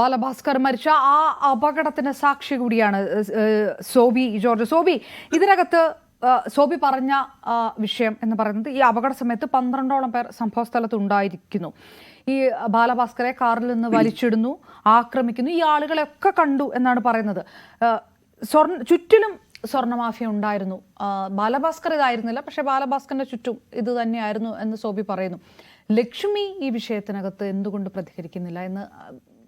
ബാലഭാസ്കർ മരിച്ച ആ അപകടത്തിന് സാക്ഷി കൂടിയാണ് സോബി ജോർജ്. സോബി ഇതിനകത്ത് സോബി പറഞ്ഞ വിഷയം എന്ന് പറയുന്നത് ഈ അപകട സമയത്ത് പന്ത്രണ്ടോളം പേർ സംഭവ സ്ഥലത്ത് ഉണ്ടായിരിക്കുന്നു ഈ ബാലഭാസ്കറെ കാറിൽ നിന്ന് വലിച്ചിടുന്നു ആക്രമിക്കുന്നു ഈ ആളുകളെയൊക്കെ കണ്ടു എന്നാണ് പറയുന്നത്. സ്വർണ ചുറ്റിലും സ്വർണ മാഫിയ ഉണ്ടായിരുന്നു ബാലഭാസ്കർ ഇതായിരുന്നില്ല പക്ഷെ ബാലഭാസ്കറിന്റെ ചുറ്റും ഇത് തന്നെയായിരുന്നു എന്ന് സോബി പറയുന്നു. ലക്ഷ്മി ഈ വിഷയത്തിനകത്ത് എന്തുകൊണ്ട് പ്രതികരിക്കുന്നില്ല എന്ന്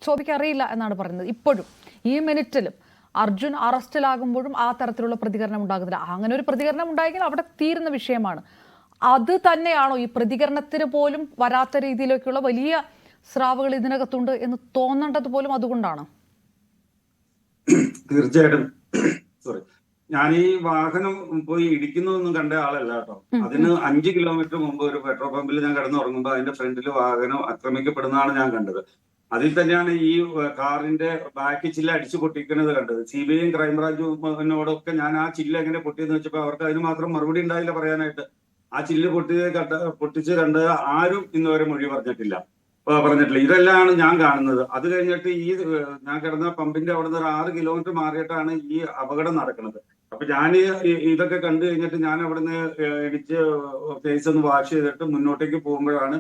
സോബിക്ക് അറിയില്ല എന്നാണ് പറയുന്നത്. ഇപ്പോഴും ഈ മിനിറ്റിലും അർജുൻ അറസ്റ്റിലാകുമ്പോഴും ആ തരത്തിലുള്ള പ്രതികരണം ഉണ്ടാകുന്നില്ല. അങ്ങനെ ഒരു പ്രതികരണം ഉണ്ടായെങ്കിൽ അവിടെ തീരുന്ന വിഷയമാണ്. അത് തന്നെയാണോ ഈ പ്രതികരണത്തിന് പോലും വരാത്ത രീതിയിലേക്കുള്ള വലിയ സ്രാവുകൾ ഇതിനകത്തുണ്ട് എന്ന് തോന്നേണ്ടത് പോലും അതുകൊണ്ടാണ്? തീർച്ചയായിട്ടും. സോറി ഞാൻ ഈ വാഹനം പോയി ഇടിക്കുന്നതൊന്നും കണ്ട ആളല്ല കേട്ടോ. അതിന് അഞ്ച് കിലോമീറ്റർ മുമ്പ് ഒരു പെട്രോൾ പമ്പിൽ ഞാൻ കിടന്നുറങ്ങുമ്പോൾ അതിന്റെ ഫ്രണ്ടിൽ വാഹനം ആക്രമിക്കപ്പെടുന്നതാണ് ഞാൻ കണ്ടത്. അതിൽ തന്നെയാണ് ഈ കാറിന്റെ ബാക്ക് ചില്ല അടിച്ചു പൊട്ടിക്കുന്നത് കണ്ടത്. സി ബി ഐയും ക്രൈംബ്രാഞ്ചിനോടൊക്കെ ഞാൻ ആ ചില്ല എങ്ങനെ പൊട്ടിയെന്ന് വെച്ചപ്പോൾ അവർക്ക് അതിന് മാത്രം മറുപടി ഉണ്ടായില്ല പറയാനായിട്ട്. ആ ചില്ല് പൊട്ടിയത് കണ്ട പൊട്ടിച്ച് കണ്ട് ആരും ഇന്ന് വരെ മൊഴി പറഞ്ഞിട്ടില്ല. പറഞ്ഞിട്ടില്ല. ഇതെല്ലാമാണ് ഞാൻ കാണുന്നത്. അത് കഴിഞ്ഞിട്ട് ഈ ഞാൻ കിടന്ന പമ്പിന്റെ അവിടെ നിന്ന് ഒരു ആറ് കിലോമീറ്റർ മാറിയിട്ടാണ് ഈ അപകടം നടക്കുന്നത്. അപ്പൊ ഞാൻ ഇതൊക്കെ കണ്ടു കഴിഞ്ഞിട്ട് ഞാൻ അവിടുന്ന് ഇടിച്ച് ഫേസ് ഒന്ന് വാഷ് ചെയ്തിട്ട് മുന്നോട്ടേക്ക് പോകുമ്പോഴാണ്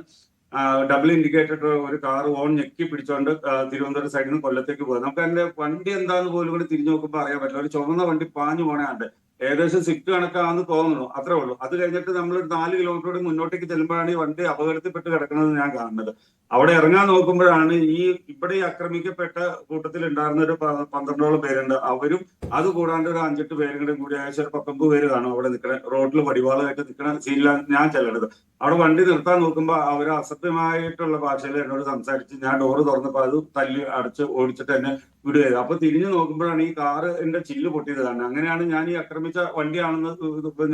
ഡബിൾ ഇൻഡിക്കേറ്റർ ഒരു കാർ ഓൺ ഞെക്കി പിടിച്ചോണ്ട് തിരുവനന്തപുരം സൈഡിൽ നിന്ന് കൊല്ലത്തേക്ക് പോകുന്നത് നമുക്ക് അതിന്റെ വണ്ടി എന്താന്ന് പോലും കൂടി തിരിഞ്ഞു നോക്കുമ്പോൾ അറിയാൻ പറ്റില്ല. ഒരു ചുവന്ന വണ്ടി പാഞ്ഞു പോണാണ്ട് ഏകദേശം സിറ്റ് കണക്കാണെന്ന് തോന്നുന്നു. അത്രേ ഉള്ളൂ. അത് കഴിഞ്ഞിട്ട് നമ്മൾ ഒരു നാല് കിലോമീറ്റർ മുന്നോട്ടേക്ക് ചെല്ലുമ്പോഴാണ് ഈ വണ്ടി അപകടത്തിൽപ്പെട്ട് കിടക്കുന്നത് ഞാൻ കാണുന്നത്. അവിടെ ഇറങ്ങാൻ നോക്കുമ്പോഴാണ് ഈ ഇവിടെ ആക്രമിക്കപ്പെട്ട കൂട്ടത്തിൽ ഉണ്ടായിരുന്ന ഒരു പന്ത്രണ്ടോളം പേരുണ്ട്. അവരും അത് കൂടാണ്ട് ഒരു അഞ്ചെട്ട് പേരും കൂടെ കൂടി ഏകദേശം ഒരു പത്തൊമ്പത് പേര് കാണും അവിടെ നിൽക്കണ റോഡിൽ വടിവാളായിട്ട് നിൽക്കണ സീനിലാണ് ഞാൻ ചെല്ലണത്. അവിടെ വണ്ടി നിർത്താൻ നോക്കുമ്പോൾ അവർ അസത്യമായിട്ടുള്ള ഭാഷയിൽ എന്നോട് സംസാരിച്ച് ഞാൻ ഡോറ് തുറന്നപ്പോൾ അത് തല്ലി അടച്ച് ഓടിച്ചിട്ട് എന്നെ വിടുകയത് അപ്പൊ തിരിഞ്ഞു നോക്കുമ്പോഴാണ് ഈ കാറ് എന്റെ ചില്ല് പൊട്ടിയത് കാണുന്നത് അങ്ങനെയാണ് ഞാൻ ഈ ആക്രമിച്ച വണ്ടിയാണെന്ന്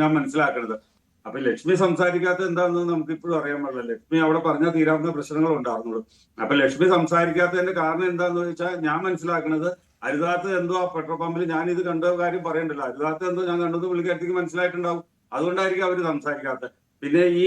ഞാൻ മനസ്സിലാക്കുന്നത്. അപ്പൊ ലക്ഷ്മി സംസാരിക്കാത്ത എന്താണെന്ന് നമുക്ക് ഇപ്പോഴും അറിയാൻ പാടില്ല. ലക്ഷ്മി അവിടെ പറഞ്ഞാൽ തീരാവുന്ന പ്രശ്നങ്ങൾ ഉണ്ടായിരുന്നുള്ളൂ. അപ്പൊ ലക്ഷ്മി സംസാരിക്കാത്തതിന്റെ കാരണം എന്താന്ന് വെച്ചാൽ ഞാൻ മനസ്സിലാക്കുന്നത് അരുതാത്ത എന്തോ ആ പെട്രോൾ പമ്പിൽ ഞാൻ ഇത് കണ്ട കാര്യം പറയണ്ടല്ലോ. അരുതാത്ത എന്തോ ഞാൻ കണ്ടത് പുള്ളിക്കാരത്തേക്ക് മനസ്സിലായിട്ടുണ്ടാവും. അതുകൊണ്ടായിരിക്കും അവർ സംസാരിക്കാത്തത്. പിന്നെ ഈ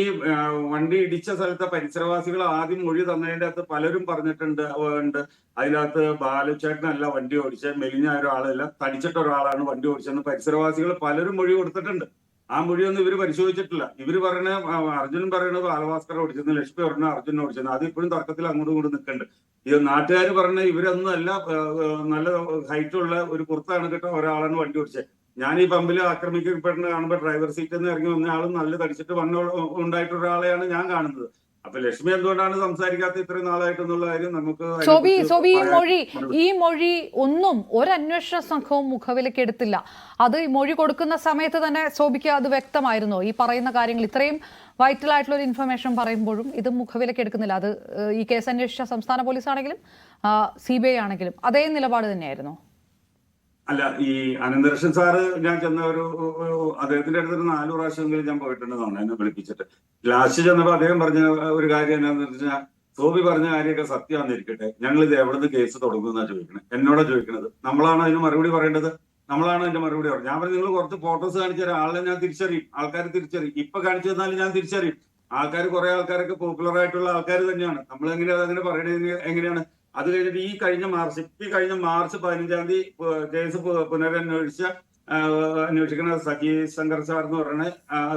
വണ്ടി ഇടിച്ച സ്ഥലത്തെ പരിസരവാസികൾ ആദ്യം മൊഴി തന്നതിന്റെ അകത്ത് പലരും പറഞ്ഞിട്ടുണ്ട് ഉണ്ട്. അതിനകത്ത് ബാലുചേട്ടനല്ല വണ്ടി ഓടിച്ച മെലിഞ്ഞ ഒരാളല്ല തടിച്ചിട്ട ഒരാളാണ് വണ്ടി ഓടിച്ചതെന്ന് പരിസരവാസികൾ പലരും മൊഴി കൊടുത്തിട്ടുണ്ട്. ആ മൊഴിയൊന്നും ഇവർ പരിശോധിച്ചിട്ടില്ല. ഇവർ പറയണ അർജുനൻ പറയണത് ബാലഭാസ്കർ ഓടിച്ചെന്ന് ലക്ഷ്മി പറഞ്ഞ അർജുനൻ ഓടിച്ചെന്ന്. അത് ഇപ്പോഴും തർക്കത്തിൽ അങ്ങോട്ടും ഇങ്ങോട്ടും നിൽക്കുന്നുണ്ട്. ഈ നാട്ടുകാർ പറഞ്ഞ ഇവരൊന്നും അല്ല നല്ല ഹൈറ്റുള്ള ഒരു പുറത്താണ് കിട്ടുന്ന ഒരാളാണ് വണ്ടി ഓടിച്ചത്. ഞാൻ ഈ പമ്പിൽ ആക്രമിക്കപ്പെടുന്ന കാണുമ്പോൾ ഡ്രൈവർ സീറ്റിൽ നിന്ന് ഇറങ്ങി വന്ന ആളും നല്ല തടിച്ചിട്ട് വന്ന ഉണ്ടായിട്ടുള്ള ഒരാളെയാണ് ഞാൻ കാണുന്നത്. അപ്പൊ ലക്ഷ്മി എന്തുകൊണ്ടാണ് സംസാരിക്കാത്ത ഇത്രയും നാളായിട്ടെന്നുള്ള കാര്യം നമുക്ക് സോബി ഈ മൊഴി ഈ മൊഴി ഒന്നും ഒരു അന്വേഷണ സംഘവും മുഖവിലേക്ക് എടുത്തില്ല. അത് ഈ മൊഴി കൊടുക്കുന്ന സമയത്ത് തന്നെ സോബിക്ക് അത് വ്യക്തമായിരുന്നോ. ഈ പറയുന്ന കാര്യങ്ങൾ ഇത്രയും വൈറ്റൽ ആയിട്ടുള്ള ഒരു ഇൻഫർമേഷൻ പറയുമ്പോഴും ഇത് മുഖവിലേക്ക് എടുക്കുന്നില്ല. അത് ഈ കേസ് അന്വേഷിച്ച സംസ്ഥാന പോലീസ് ആണെങ്കിലും സി ബി ഐ ആണെങ്കിലും അതേ നിലപാട് തന്നെയായിരുന്നോ. അല്ല ഈ അനന്തരക്ഷൻ സാറ് ഞാൻ ചെന്ന ഒരു അദ്ദേഹത്തിന്റെ അടുത്ത് ഒരു നാല് പ്രാവശ്യമെങ്കിലും ഞാൻ പോയിട്ടുണ്ടെന്നാണ് എന്നെ വിളിപ്പിച്ചിട്ട്. ലാസ്റ്റ് ചെന്നപ്പോ അദ്ദേഹം പറഞ്ഞ ഒരു കാര്യം എന്താണെന്ന് വെച്ചാൽ സോബി പറഞ്ഞ കാര്യമൊക്കെ സത്യമാണെന്നിരിക്കട്ടെ ഞങ്ങൾ ഇത് എവിടുന്ന് കേസ് തുടങ്ങുമെന്നാ ചോദിക്കണം. എന്നോടാ ചോദിക്കണത്? നമ്മളാണ് അതിന് മറുപടി പറയേണ്ടത്? നമ്മളാണ് അതിന്റെ മറുപടി പറയുന്നത് ഞാൻ പറഞ്ഞു നിങ്ങൾ കുറച്ച് ഫോട്ടോസ് കാണിച്ചു തരാം. ആളെ ഞാൻ തിരിച്ചറിയും. ആൾക്കാർ തിരിച്ചറിയും. ഇപ്പൊ കാണിച്ചു തന്നാലും ഞാൻ തിരിച്ചറിയും. ആൾക്കാർ കുറെ ആൾക്കാരൊക്കെ പോപ്പുലർ ആയിട്ടുള്ള ആൾക്കാർ തന്നെയാണ്. നമ്മൾ എങ്ങനെയാണ് അങ്ങനെ പറയണത്? എങ്ങനെയാണ്? അത് കഴിഞ്ഞിട്ട് ഈ കഴിഞ്ഞ മാർച്ച് ഈ കഴിഞ്ഞ മാർച്ച് പതിനഞ്ചാം തീയതി കേസ് പുനരന്വേഷിച്ച അന്വേഷിക്കുന്ന സജി ശങ്കർ സാർ എന്ന് പറയുന്ന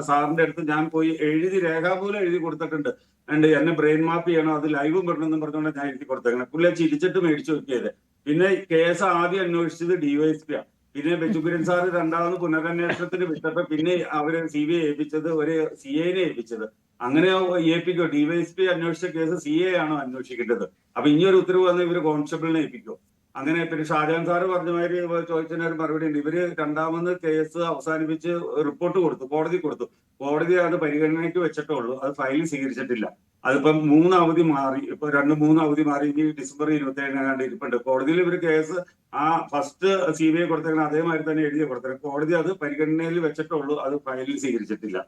സാറിന്റെ അടുത്ത് ഞാൻ പോയി എഴുതി രേഖാമൂലം എഴുതി കൊടുത്തിട്ടുണ്ട്. ഉണ്ട് എന്നെ ബ്രെയിൻ മാപ്പ് ചെയ്യണം അത് ലൈവും വരണമെന്നും പറഞ്ഞുകൊണ്ട് ഞാൻ എഴുതി കൊടുത്തേക്കണം. പുള്ളിയെ ചിരിച്ചിട്ട് മേടിച്ചു നോക്കിയത് പിന്നെ കേസ് ആദ്യം അന്വേഷിച്ചത് ഡിവൈഎസ്പി ആണ് പിന്നെ ബെച്ചുകുര്യൻ സാർ രണ്ടാമത് പുനരന്വേഷണത്തിന് വിട്ടപ്പോ പിന്നെ അവർ സി ബി ഐ ഏൽപ്പിച്ചത് ഒരു സി ഐനെ ഏൽപ്പിച്ചത്. അങ്ങനെ ഏൽപ്പിക്കോ ഡിവൈഎസ്പി അന്വേഷിച്ച കേസ് സി ഐ ആണോ അന്വേഷിക്കേണ്ടത്? അപ്പൊ ഇനി ഒരു ഉത്തരവ് വന്ന് ഇവർ കോൺസ്റ്റബിളിനെ ഏൽപ്പിക്കോ അങ്ങനെ പിന്നെ ഷാജഹാൻ സാറ് പറഞ്ഞ മാതിരി ചോദിച്ചതിന് ഒരു മറുപടി ഉണ്ട്. ഇവർ രണ്ടാമത് കേസ് അവസാനിപ്പിച്ച് റിപ്പോർട്ട് കൊടുത്തു കോടതി കൊടുത്തു. കോടതി അത് പരിഗണനയ്ക്ക് വെച്ചിട്ടേ ഉള്ളൂ. അത് ഫയലിൽ സ്വീകരിച്ചിട്ടില്ല. അതിപ്പം മൂന്ന് അവധി മാറി ഇപ്പൊ രണ്ട് മൂന്ന് അവധി മാറി ഇനി ഡിസംബർ ഇരുപത്തി ഏഴിനാണ്ട് ഇരിപ്പുണ്ട്. കോടതിയിൽ ഇവർ കേസ് ആ ഫസ്റ്റ് സി ബി ഐ കൊടുത്തേക്കണം അതേമാതിരി തന്നെ എഴുതി കൊടുത്തേക്കണം. കോടതി അത് പരിഗണനയിൽ വെച്ചിട്ടുള്ളൂ അത് ഫയലിൽ സ്വീകരിച്ചിട്ടില്ല.